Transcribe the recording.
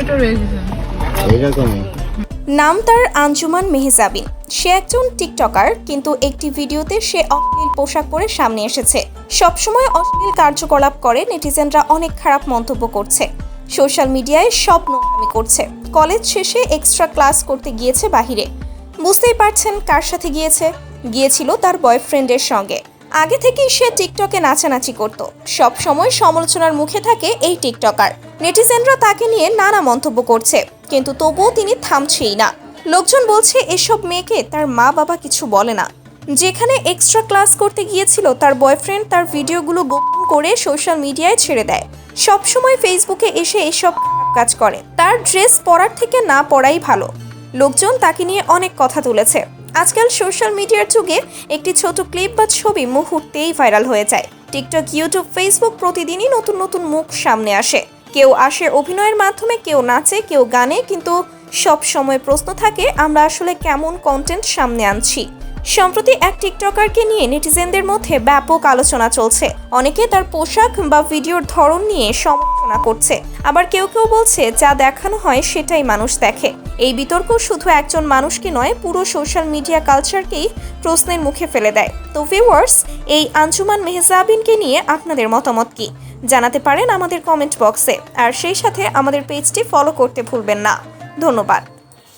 এটা রেখেছেন এইরকমই নাম তার আঞ্জুমান মেহজাবিন। সে একজন টিকটকার কিন্তু একটি ভিডিওতে সে অশ্লীল পোশাক পরে সামনে এসেছে। সবসময় অশ্লীল কার্যকলাপ করে নেটিজেনরা অনেক খারাপ মন্তব্য করছে। সোশ্যাল মিডিয়ায় সব নোংরামি করছে। কলেজ শেষে এক্সট্রা ক্লাস করতে গিয়েছে বাহিরে। বুঝতেই পারছেন কার সাথে গিয়েছে। গিয়েছিল তার বয়ফ্রেন্ডের সঙ্গে। আগে থেকেই সে টিকটকে নাচানাচি করত। সব সময় সমালোচনার মুখে থাকে এই টিকটকার। নেটিজেনরা তাকে নিয়ে নানা মন্তব্য করছে, কিন্তু তবুও তিনি থামছেই না। লোকজন বলছে, এসব মেয়েকে তার মা বাবা কিছু বলে না। যেখানে এক্সট্রা ক্লাস করতে গিয়েছিল, তার বয়ফ্রেন্ড তার ভিডিওগুলো গোপন করে সোশ্যাল মিডিয়ায় ছেড়ে দেয়। সবসময় ফেসবুকে এসে এসব কাজ করে। তার ড্রেস পরার থেকে না পরাই ভালো। লোকজন তাকে নিয়ে অনেক কথা তুলেছে। আজকাল সোশ্যাল মিডিয়ার যুগে একটি ছোট ক্লিপ বা ছবি মুহূর্তেই ভাইরাল হয়ে যায়। টিকটক, ইউটিউব, ফেসবুক প্রতিদিনই নতুন নতুন মুখ সামনে আসে। কেউ আসে অভিনয়ের মাধ্যমে, কেউ নাচে, কেউ গানে, কিন্তু সব সময় প্রশ্ন থাকে, আমরা আসলে কেমন কন্টেন্ট সামনে আনছি? সম্প্রতি এক টিকটকারকে নিয়ে নেটিজেনদের মধ্যে ব্যাপক আলোচনা চলছে। অনেকে তার পোশাক বা ভিডিওর ধরন নিয়ে সমালোচনা করছে। আবার কেউ কেউ বলছে, যা দেখানো হয় সেটাই মানুষ দেখে। এই বিতর্ক শুধু একজন মানুষকে নয়, পুরো সোশ্যাল মিডিয়া কালচারকেই প্রশ্নের মুখে ফেলে দেয়। তো ভিউয়ার্স, এই আঞ্জুমান মেহজাবিনকে নিয়ে আপনাদের মতামত কি? জানাতে পারেন আমাদের কমেন্ট বক্সে। আর সেই সাথে আমাদের পেজটি ফলো করতে ভুলবেন না। ধন্যবাদ।